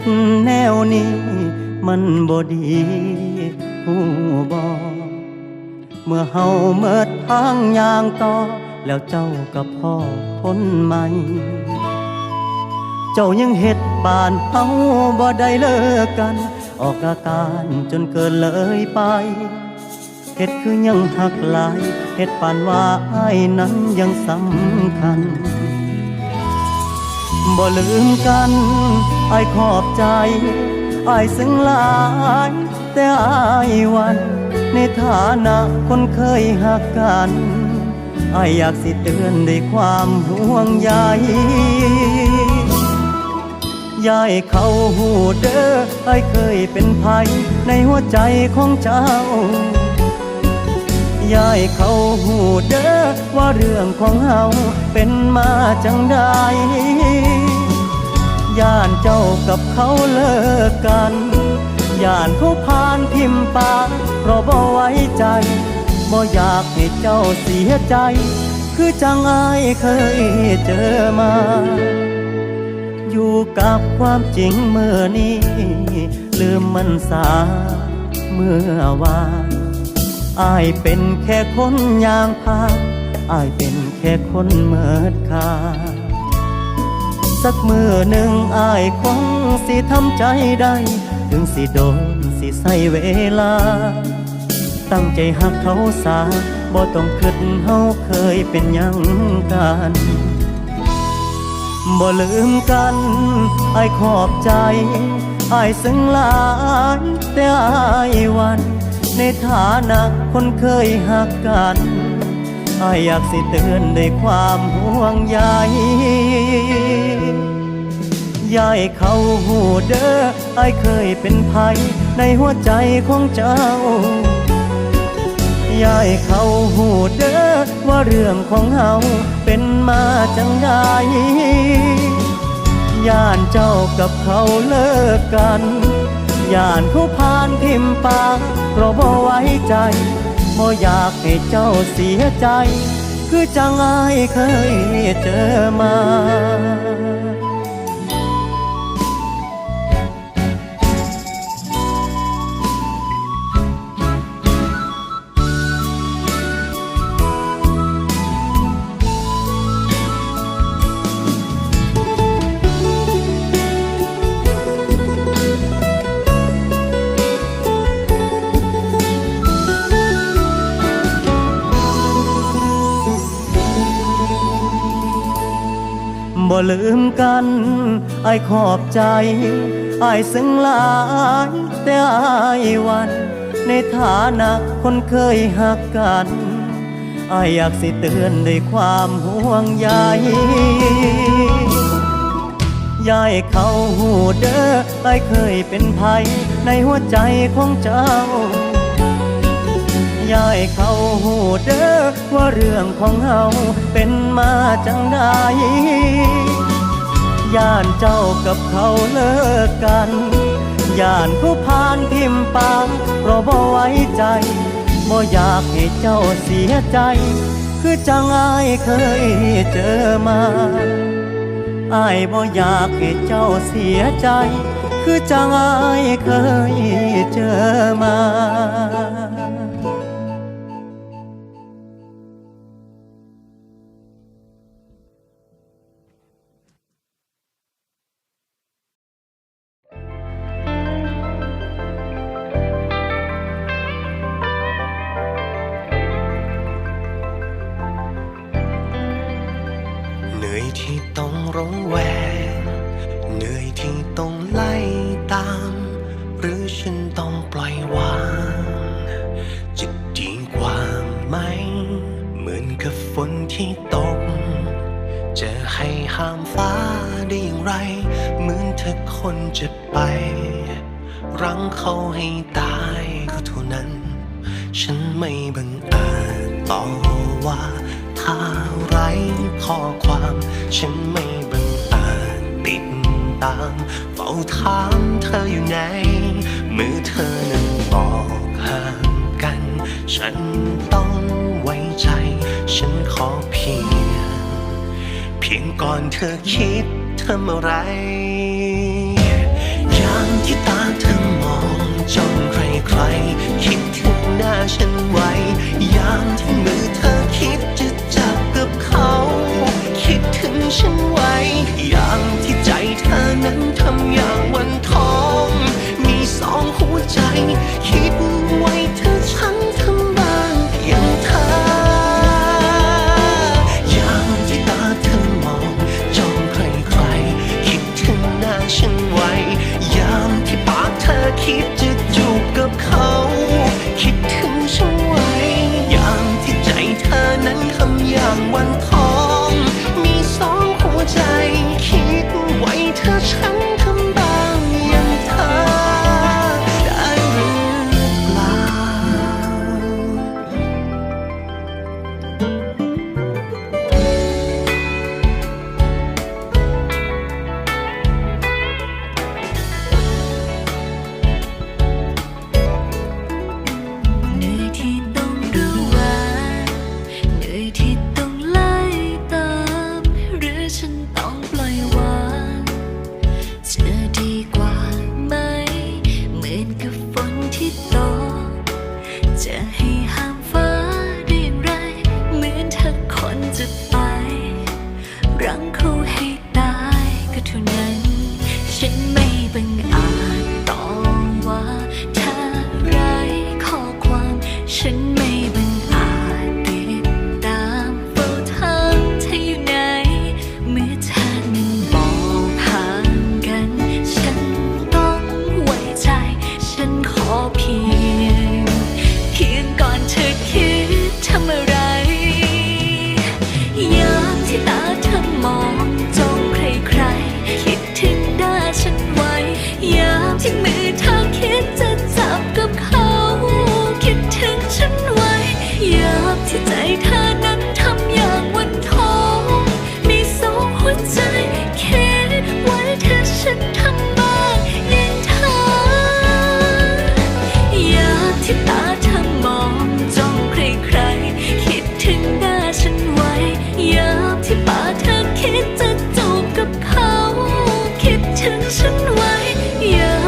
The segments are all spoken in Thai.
ดแนวนี้ มันบ่ดีหูบอเมื่อเฮาเมิดทางยางต่อ แล้วเจ้ากับพ่อคนใหม่ เจ้ายังเฮ็ดบ้านเฮาบ่ได้เลิกกัน ออกอาการจนเกินเลยไปเฮ็ดคือยังหักหลายเฮ็ดปานว่าอ้ายนั้นยังสำคัญ บ่ลืมกันไอขอบใจไอซึ้งหลาย แต่ไอวัน ในฐานะคนเคยหักกันไออยากสิเตือนด้วยความห่วงใยยายเขาหูเด้อไอเคยเป็นภัยในหัวใจของเจ้า ยายเขาหูเด้อว่าเรื่องของเฮาเป็นมาจังใดย่านเจ้ากับเขาเลิกกันย่านเขาพานพิมพ์ปากเพราะบ่ไว้ใจบ่อยากให้เจ้าเสียใจ คือจังอายเคยเจอมา อยู่กับความจริงเมื่อนี้ ลืมมันสาเมื่อวาน อายเป็นแค่คนยางพาอายเป็นแค่คนเมิดค่าสักมือหนึ่งอายคงสิทำใจได้ ถึงสิโดนสิใส่เวลา ตั้งใจหักเขาสาบ่ต้องคิดเฮาเคยเป็นยังกันบ่ลืมกันไอ้ายขอบใจไอ้ายซึ้งหลายแต่ไอ้ายวัน ในฐานะคนเคยหักกันไอ้ายอยากสิเตือนด้วยความห่วงใยยายเขาหูเด้อไอ้ายเคยเป็นภัยในหัวใจของเจ้ายายเขาหูเด้อว่าเรื่องของเฮาเป็นมาจังใดย่านเจ้ากับเขาเลิกกัน ย่านเขาพานพิมพ์ปากเพราะบ่ไว้ใจบ่อยากให้เจ้าเสียใจ คือจังอายเคยเจอมา ลืมกันไอ้ขอบใจไอ้ซึ้งหลายแต่ไอ้วัน ในฐานะคนเคยหักกันไอ้อยากสิเตือนด้วยความห่วงใยยายเขาหูเด้อไอ้เคยเป็นภัยในหัวใจของเจ้ายายเขาหูเด้อว่าเรื่องของเฮาเป็นมาจังใด ย่านเจ้ากับเขาเลิกกันย่านเขาพานพิมพ์ปากเพราะบ่ไว้ใจบ่อยากให้เจ้าเสียใจ คือจังอายเคยเจอมาอายบ่อยากให้เจ้าเสียใจ คือจังอายเคยเจอมา ตก จะให้ห้ามฟ้าได้อย่างไร เหมือนเธอคนจะไป รั้งเขาให้ตายก็เท่านั้น ฉันไม่บังอิญต่อว่าถ้าไรข้อความ ฉันไม่บังอิญติดตามเฝ้าถามเธออยู่ไหน มือเธอนั้นบอกห่างกัน ฉัน อเพียง เพียงก่อนเธอคิดทำอะไรอย่างที่ตาเธอมองจ้องใครใครคิดถึงหน้าฉันไว้ย่างที่มือเธอคิดจะจับกับเขา คิดถึงฉันไว้ย่างที่ใจเธอนั้นทำอย่างวันทอง มีสองหัวใจ เถึงฉันไว้ยา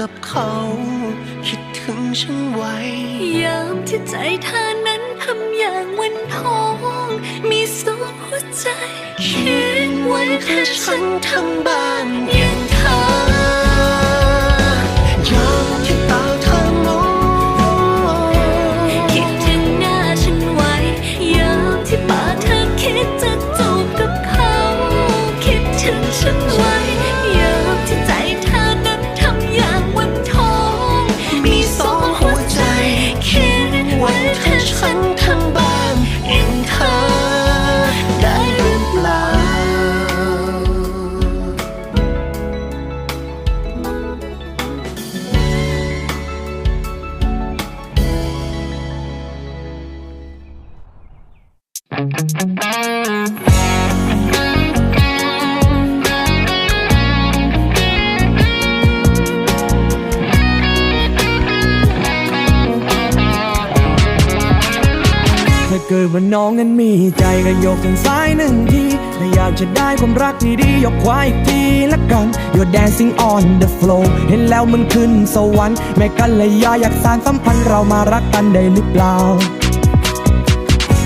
กับเขา คิดถึงฉันไว้ ยามที่ใจเธอนั้นทำอย่างวันทอง มีสองหัวใจ คิดไว้เธอฉันทำบ้างอย่างเธอยามที่ตาเธอมองคิดถึงหน้าฉันไว้ ยามที่ปากเธอคิดจะจูบกับเขา คิดถึงฉันไว้ ใจก็ยกทางซ้ายหนึ่งทีถ้าอยากจะได้ความรักที่ดียกขวาอีกทีละกัน You're dancing on the floor เห็นแล้วมันขึ้นสวรรค์แม่กันเลยยาอยากสานสัมพันธ์เรามารักกันได้หรือเปล่า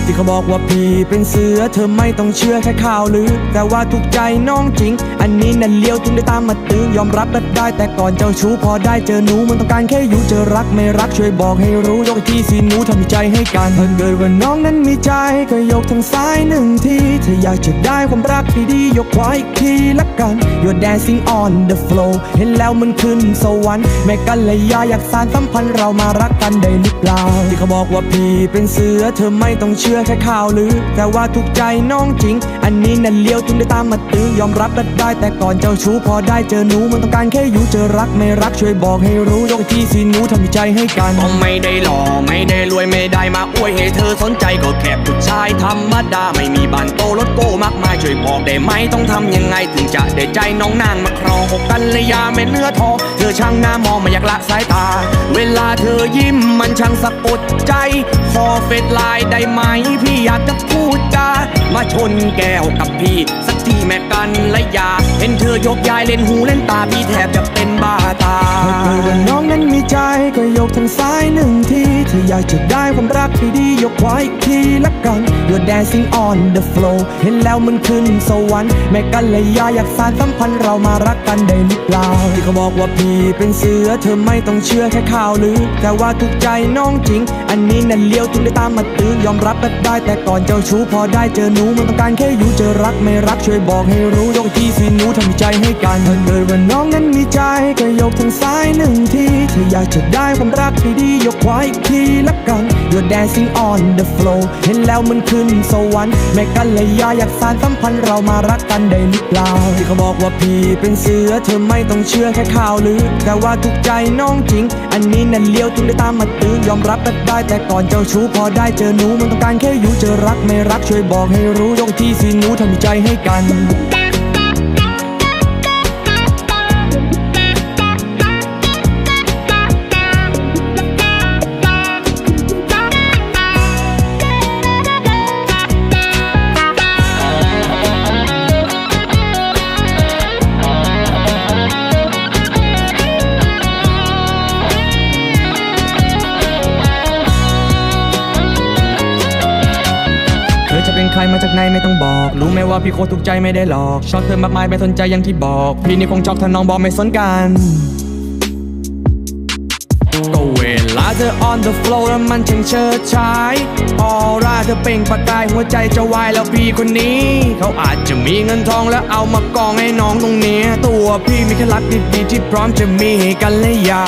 ที่เขาบอกว่าพี่เป็นเสือเธอไม่ต้องเชื่อแค่ข่าวลือ แต่ว่าถูกใจน้องจริง อันนี้นั่นเลี้ยวถึงได้ตามมาตื้อยอมรับรับได้แต่ก่อนเจ้าชู้พอได้เจอหนูมันต้องการแค่อยู่เจอรักไม่รักช่วยบอกให้รู้ยกอีกทีสิหนูทำใจให้กันถ้าเกิดว่าน้องนั้นมีใจก็ยกทางซ้ายหนึ่งทีถ้าอยากจะได้ความรักที่ดียกขวาอีกทีละกัน You're dancing on the floor เห็นแล้วมันขึ้นสวรรค์แม่กันเลยยาอยากสานสัมพันธ์เรามารักกันได้หรือเปล่าที่เขาบอกว่าพี่เป็นเสือเธอไม่ต้องเชื่อชื่อแค่ข่าวลือ แต่ว่าถูกใจน้องจริง อันนี้นั่นเลี้ยวถึงได้ตามมาตื้อยอมรับและได้ แต่ก่อนเจ้าชู้พอได้เจอหนูมันต้องการแค่อยู่เจอรักไม่รักช่วยบอกให้รู้ยกที่สิหนูทำใจให้กันก็ไม่ได้หล่อไม่ได้รวยไม่ได้มาอวยให้เธอสนใจก็แค่ผู้ชายธรรมดาไม่มีบ้านโตรถโก้มากมายช่วยบอกได้ไหมต้องทำยังไงถึงจะได้ใจน้องนางมาครองอกกันเลยาเม็ดเนื้อทอง อช่างหน้ามองไม่อยากละสายตา เวลาเธอยิ้มมันช่างสะกดใจ ขอเฟซไลน์ได้ไหม พี่อยากจะพูดจามาชนแก้วกับพี่ สักทีแม่กันและยา เห็นเธอยกยายเล่นหูเล่นตา พี่แทบจะเป็นบ้าตาเกิดว่าน้องนั้นมีใจก็ยกทางซ้ายหนึ่งทีถ้าอยากจะได้ความรักที่ดียกไว้อีกทีละกัน You're dancing on the floor เห็นแล้วมันขึ้นสวรรค์แม่กันเลยยาอยากสานสัมพันธ์เรามารักกันได้หรือเปล่าที่เขาบอกว่าพี่เป็นเสือเธอไม่ต้องเชื่อแค่ข่าวลือแต่ว่าถูกใจน้องจริง อันนี้นั่นเลี้ยวถึงได้ตามมาตื้อยอมรับก็ได้ แต่ก่อนเจ้าชู้พอได้เจอหนูมันต้องการแค่อยู่เจอรักไม่รักช่วยบอกให้รู้ยกที่สิหนูทำใจให้กันถ้าเกิดว่าน้องนั้นมีใจก็ยกทางซ้ายหนึ่งทีถ้าอยากจะได้ความรักที่ดียกไว้อีกทีละกัน You're dancing on the floor เห็นแล้วมันขึ้นสวรรค์แม่กันเลยยาอยากสานสัมพันธ์เรามารักกันได้หรือเปล่าที่เขาบอกว่าพี่เป็นเสือเธอไม่ต้องเชื่อแค่ข่าวลือ แต่ว่าทุกใจน้องจริง อันนี้นั่นเลี้ยวถึงได้ตามมาตื้อยอมรับก็ได้ แต่ก่อนเจ้าชู้พอได้เจอหนูมันต้องการแค่อยู่เจอรักไม่รักช่วยบอกให้รู้ยกที่สิหนูทำใจให้กัน มาจากไหนไม่ต้องบอก รู้ไหมว่าพี่โคตรถูกใจไม่ได้หลอก ชอบเธอมากมายไม่สนใจอย่างที่บอก พี่นี่คงชอบถ้าน้องบอกไม่สนกันก็เวลาเธอ on the floor แล้วมันช่างเชิดชายออร่าเธอเป่งประกายหัวใจจะวายแล้วพี่คนนี้ เขาอาจจะมีเงินทองแล้วเอามากองให้น้องตรงเนี้ยตัวพี่มีแค่รักดีๆที่พร้อมจะมีให้กันและยา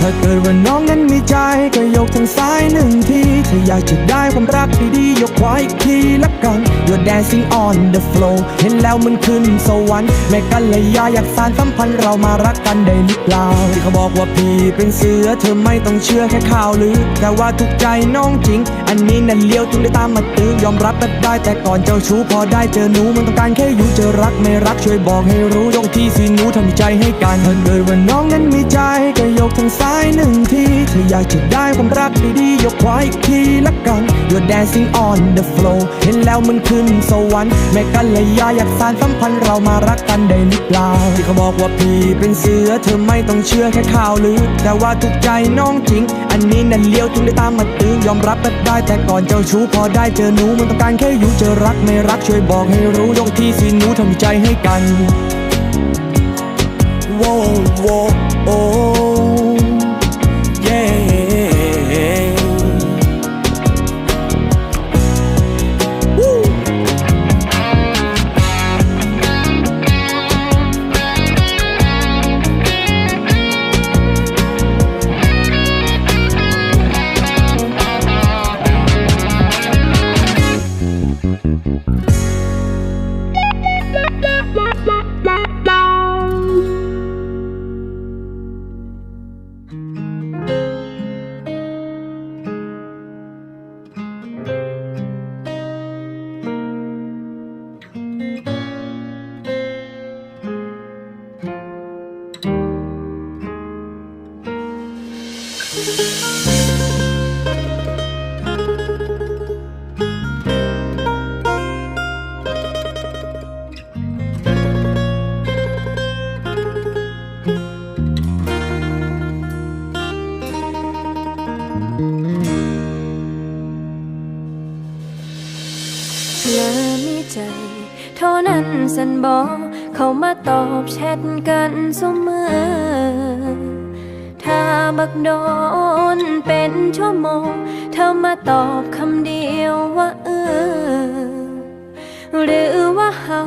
ถ้าเกิดว่าน้องนั้นมีใจ ก็ยกทางซ้ายหนึ่งที ถ้าอยากจะได้ความรักดีๆยกขวาอีกทีละกัน You're dancing on the floor เห็นแล้วมันขึ้นสวรรค์แม่กันเลยยาอยากสานสัมพันธ์เรามารักกันได้หรือเปล่าที่เขาบอกว่าพี่เป็นเสือเธอไม่ต้องเชื่อแค่ข่าวลือแต่ว่าทุกใจน้องจริงันนี้นั่นเลี้ยวถึงได้ตามมาตื้อยอมรับก็ได้ แต่ก่อนเจ้าชู้พอได้เจอหนูมันต้องการแค่อยู่เจอรักไม่รักช่วยบอกให้รู้ยกที่สิหนูทำใจให้กันถ้าเกิดว่าน้องนั้นมีใจก็ยกทางซ้ายหนึ่งทีถ้าอยากจะได้ความรักดีๆยกไว้อีกทีละกัน You're dancing on the floor เห็นแล้วมันขึ้นสวรรค์แม่กันเลยยาอยากสานสัมพันธ์เรามารักกันได้หรือเปล่าที่เขาบอกว่าพี่เป็นเสือเธอไม่ต้องเชื่อแค่ข่าวลือแต่ว่าถูกใจน้องจริง อันนี้นั่นเลี้ยวถึงได้ตามมาตื้อยอมรับก็ได้แต่ก่อนเจ้าชู้พอได้เจอหนูมันต้องการแค่อยู่เจอรักไม่รักช่วยบอกให้รู้ยกที่สิหนูทำใจให้กันโว้โว้โอ้ สันบอกเข้ามาตอบแชทกันเสมอ ถ้าบักโดนเป็นชั่วโมง เธอมาตอบคำเดียวว่าเออ หรือว่าเฮา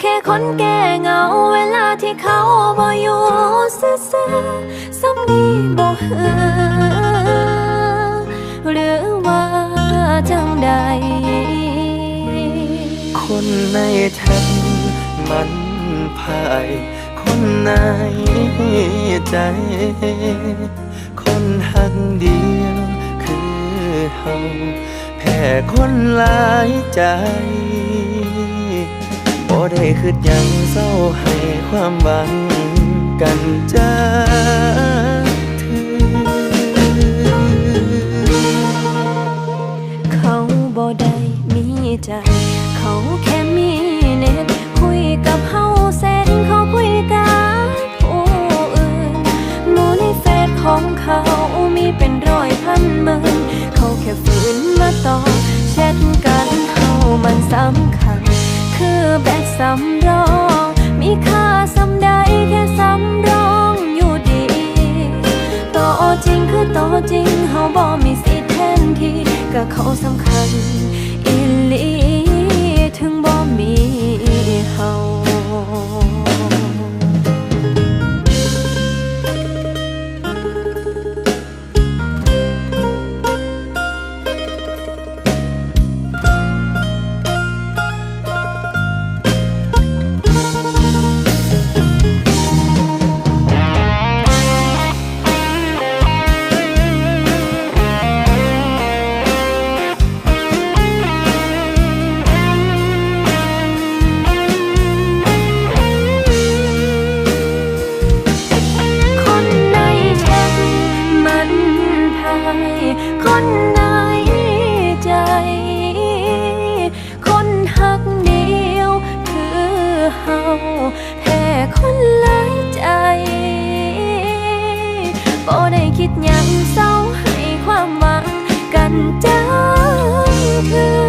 แค่คนแก่เหงาเวลาที่เขาบ่อยู่ซื่อๆสำนีบ่เฮอหรือว่าจังใด คนในแท้มันพาย คนในใจ คนหักเดียวคือเฮาแพ้คนหลายใจบ่ได้คืดยังเศร้าให้ความหวังกันจ้า สำรอง มีค่าสำใดแค่สำรองอยู่ดีต่อจริงคือต่อจริงเฮาบ่มีสิทธิ์แทนที่ก็เขาสำคัญ ดยังเศร้าให้ความหวังกันจังคือ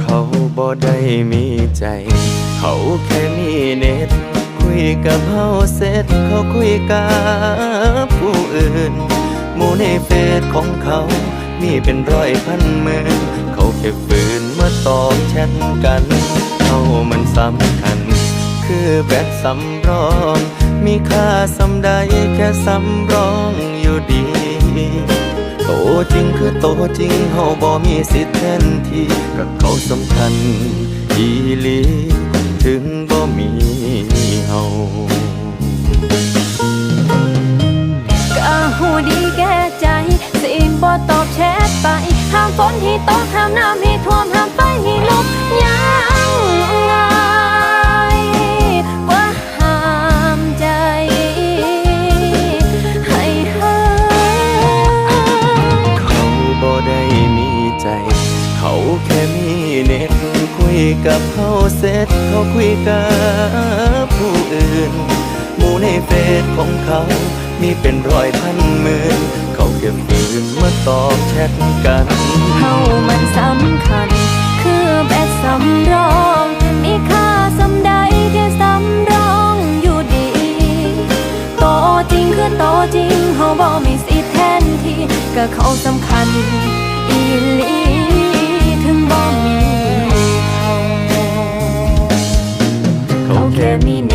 เขาบ่ได้มีใจ เขาแค่มีเน็ต คุยกับเฮาเสร็จเขาคุยกับผู้อื่นหมู่ในเฟซของเขา มีเป็นร้อยพันหมื่นเขาแค่ฝืนมาตอบแชทกัน เขามันสำคัญ คือแบตสำรอง มีค่าสำใดแค่สำรองอยู่ดี โตจริงคือโตจริงเฮาบ่มีสิทธิ์แทนที่กับเขาสำคัญอีหลีถึงบ่มีเฮาก็หูดีแก่ใจ สิบ่ตอบแชทไป ห้ามฝนให้ตกห้ามน้ำให้ท่วม ห้ามไฟให้ลุกยัง กับเขาเสร็จเขาคุยกับผู้อื่น หมู่ในเฟซของเขา มีเป็นร้อยพันหมื่นเขาแค่ฝืนมาตอบแชทกันเฮามันสำคัญ คือแบตสำรองมีค่าสำใดแค่สำรองอยู่ดีโตจริงคือโตจริงเฮาบ่มีสิทธิ์แทนที่ก็เขาสำคัญ อีลีถึงบ่มี เ